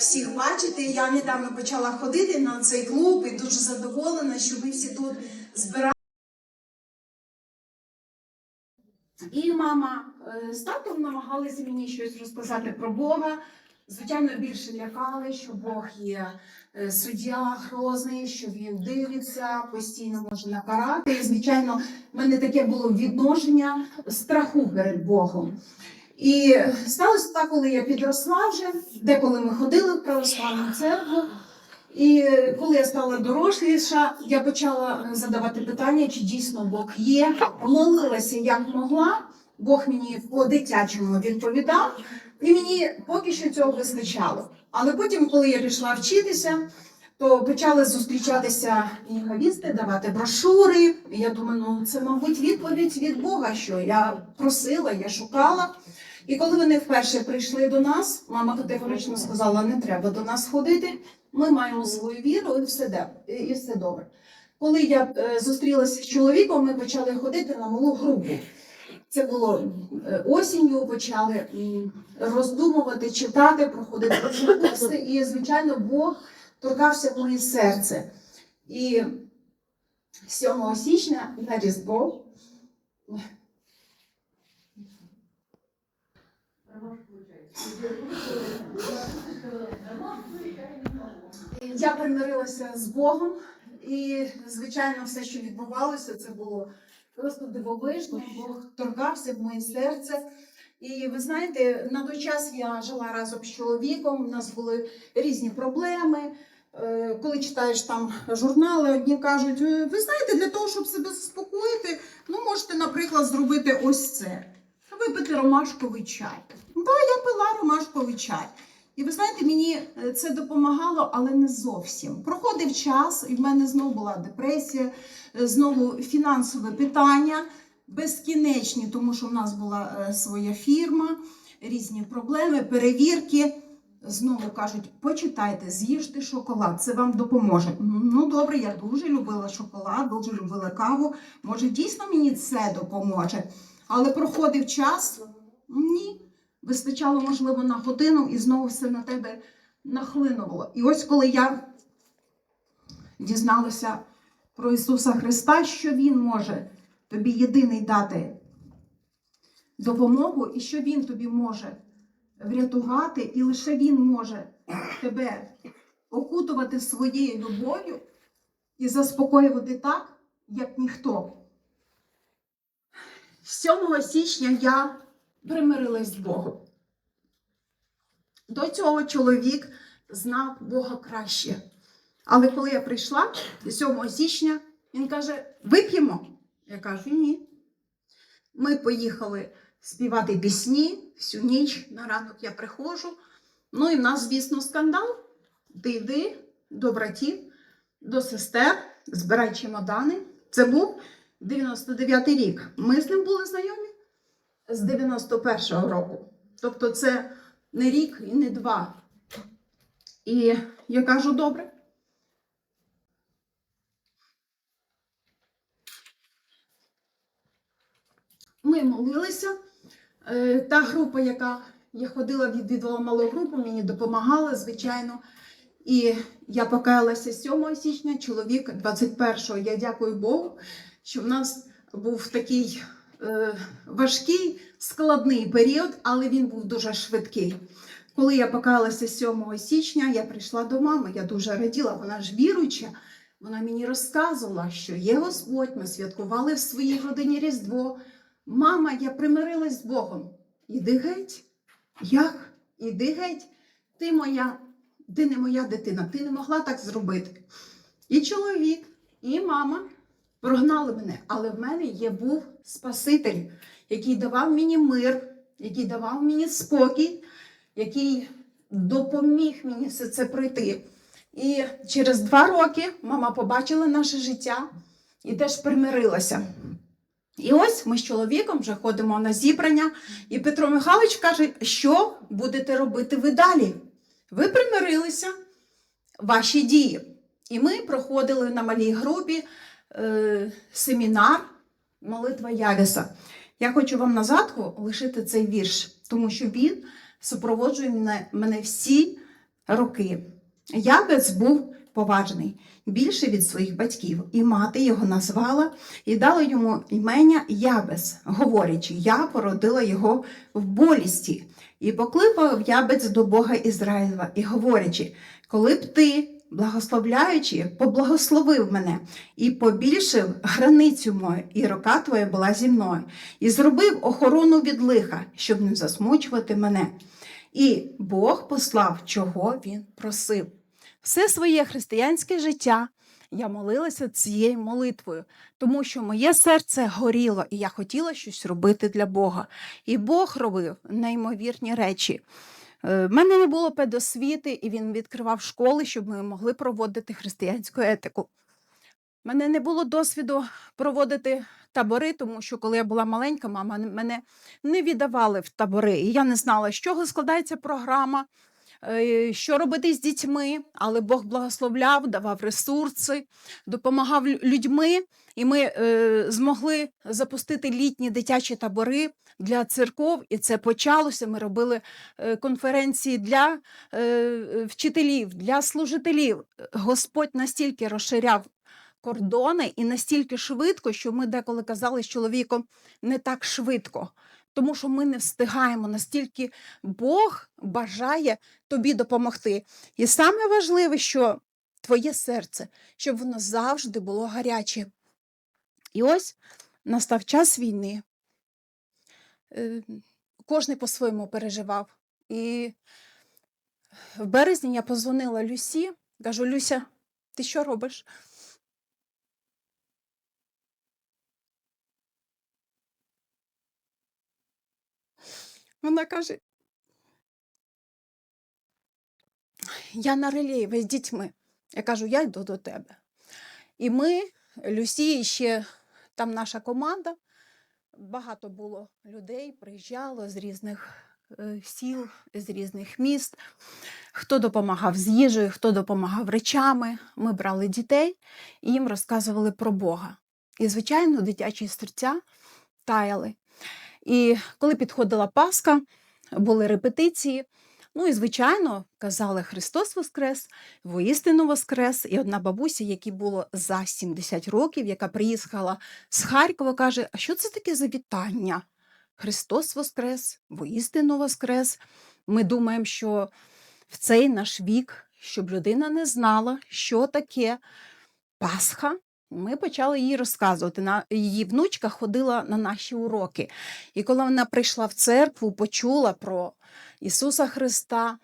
всіх бачити. Я недавно почала ходити на цей клуб і дуже задоволена, що ми всі тут збираємо. І мама е, з татом намагалися мені щось розказати про Бога. Звичайно, більше лякали, що Бог є е, суддя грозний, що він дивиться, постійно може накарати. І, звичайно, в мене таке було відношення страху перед Богом. І сталося так, коли я підросла вже, деколи ми ходили в православну церкву. І коли я стала доросліша, я почала задавати питання, чи дійсно Бог є. Молилася як могла. Бог мені по дитячому відповідав, і мені поки що цього вистачало. Але потім, коли я пішла вчитися, то почали зустрічатися їхавісти, давати брошури. І я думаю, ну це, мабуть, відповідь від Бога, що я просила, я шукала. І коли вони вперше прийшли до нас, мама категорично сказала: не треба до нас ходити. Ми маємо свою віру і все і все добре. Коли я е, зустрілася з чоловіком, ми почали ходити на малу групу. Це було е, осінню, почали роздумувати, читати, проходити курси. І, звичайно, Бог торкався в моє серце. І 7 січня на Різдво Я примирилася з Богом, і, звичайно, все, що відбувалося, це було просто дивовижно. Бог торкався в моє серце. І ви знаєте, на той час я жила разом з чоловіком, у нас були різні проблеми. Е, Коли читаєш там журнали, одні кажуть, «Е, ви знаєте, для того, щоб себе заспокоїти, ну можете, наприклад, зробити ось це. Випити ромашковий чай. Так, я пила ромашковий чай. І ви знаєте, мені е, це допомагало, але не зовсім. Проходив час, і в мене знову була депресія, е, знову фінансове питання, безкінечні, тому що в нас була е, своя фірма, різні проблеми, перевірки. Знову кажуть, почитайте, з'їжте шоколад, це вам допоможе. Ну добре, я дуже любила шоколад, дуже любила каву. Може, дійсно мені це допоможе. Але проходив час, ні. Вистачало, можливо, на годину і знову все на тебе нахлинуло. І ось коли я дізналася про Ісуса Христа, що Він може тобі єдиний дати допомогу, і що Він тобі може врятувати, і лише Він може тебе окутувати своєю любов'ю і заспокоювати так, як ніхто. 7 січня я примирилась з Богом. До цього чоловік знав Бога краще. Але коли я прийшла 7 січня, він каже: вип'ємо. Я кажу, ні. Ми поїхали співати пісні всю ніч, на ранок я приходжу. Ну і в нас, звісно, скандал. Ти йди до братів, до сестер, збирай чемодани. Це був 99-й рік. Ми з ним були знайомі з 91-го року. Тобто це не рік і не два. І я кажу, добре. Ми молилися. Е, Та група, яка я ходила, відвідувала малу групу, мені допомагала, звичайно. І я покаялася 7 січня, чоловік 21-го. Я дякую Богу, що в нас був такий е, важкий, складний період, але він був дуже швидкий. Коли я покаялася 7 січня, я прийшла до мами. Я дуже раділа, вона ж віруюча. Вона мені розказувала, що є Господь, ми святкували в своїй родині Різдво. Мама, я примирилась з Богом. Іди геть. Як? Іди геть. Ти моя, ти не моя дитина, ти не могла так зробити. І чоловік, і мама прогнали мене, але в мене є був Спаситель, який давав мені мир, який давав мені спокій, який допоміг мені все це пройти. І через два роки мама побачила наше життя і теж примирилася. І ось ми з чоловіком вже ходимо на зібрання, і Петро Михайлович каже, що будете робити ви далі? Ви примирилися, ваші дії. І ми проходили на малій групі е, семінар Молитва Явіса. Я хочу вам на згадку лишити цей вірш, тому що він супроводжує мене, мене всі роки. Ябець був поважний, більше від своїх батьків, і мати його назвала і дала йому імення Ябес, говорячи, я породила його в болісті. І покликав Ябець до Бога Ізраїлева, і говорячи, коли б ти, благословляючи, поблагословив мене і побільшив границю мою, і рука твоя була зі мною, і зробив охорону від лиха, щоб не засмучувати мене. І Бог послав, чого він просив. Все своє християнське життя я молилася цією молитвою, тому що моє серце горіло, і я хотіла щось робити для Бога. І Бог робив неймовірні речі. Е, В мене не було педосвіти, і він відкривав школи, щоб ми могли проводити християнську етику. У мене не було досвіду проводити табори, тому що коли я була маленька, мама мене не віддавали в табори. І я не знала, з чого складається програма, що робити з дітьми, але Бог благословляв, давав ресурси, допомагав людьми, і ми е, змогли запустити літні дитячі табори для церков, і це почалося. Ми робили е, конференції для е, вчителів, для служителів. Господь настільки розширяв кордони і настільки швидко, що ми деколи казали з чоловіком не так швидко. Тому що ми не встигаємо, настільки Бог бажає тобі допомогти. І саме важливе, що твоє серце, щоб воно завжди було гаряче. І ось настав час війни. Е, Кожний по-своєму переживав. І в березні я позвонила Люсі, кажу: Люся, ти що робиш? Вона каже: Я на релєві з дітьми. Я кажу, я йду до тебе. І ми, Люсі, і ще там наша команда, багато було людей, приїжджало з різних е, сіл, з різних міст. Хто допомагав з їжею, хто допомагав речами. Ми брали дітей і їм розказували про Бога. І, звичайно, дитячі серця таяли. І коли підходила Пасха, були репетиції. Ну і, звичайно, казали Христос Воскрес, воістину Воскрес. І одна бабуся, якій було за 70 років, яка приїхала з Харкова, каже: А що це таке за вітання? Христос Воскрес, воістину Воскрес. Ми думаємо, що в цей наш вік, щоб людина не знала, що таке Пасха. Ми почали їй розказувати. На її внучка ходила на наші уроки. І коли вона прийшла в церкву, почула про Ісуса Христа,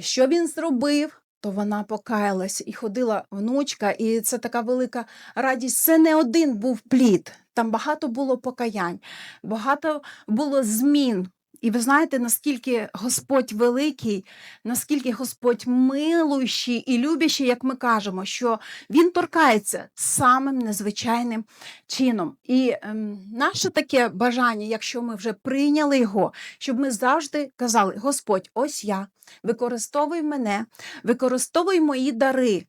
що Він зробив, то вона покаялась і ходила внучка, і це така велика радість. Це не один був плід. Там багато було покаянь, багато було змін. І ви знаєте, наскільки Господь великий, наскільки Господь милуючий і любящий, як ми кажемо, що Він торкається самим незвичайним чином. І ем, наше таке бажання, якщо ми вже прийняли його, щоб ми завжди казали: Господь, ось я, використовуй мене, використовуй мої дари.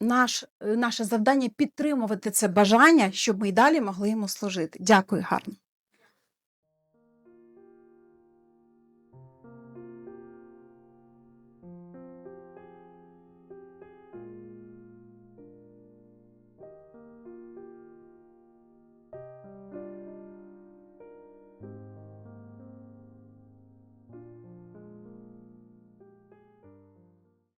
Наш, е, наше завдання підтримувати це бажання, щоб ми й далі могли йому служити. Дякую гарно.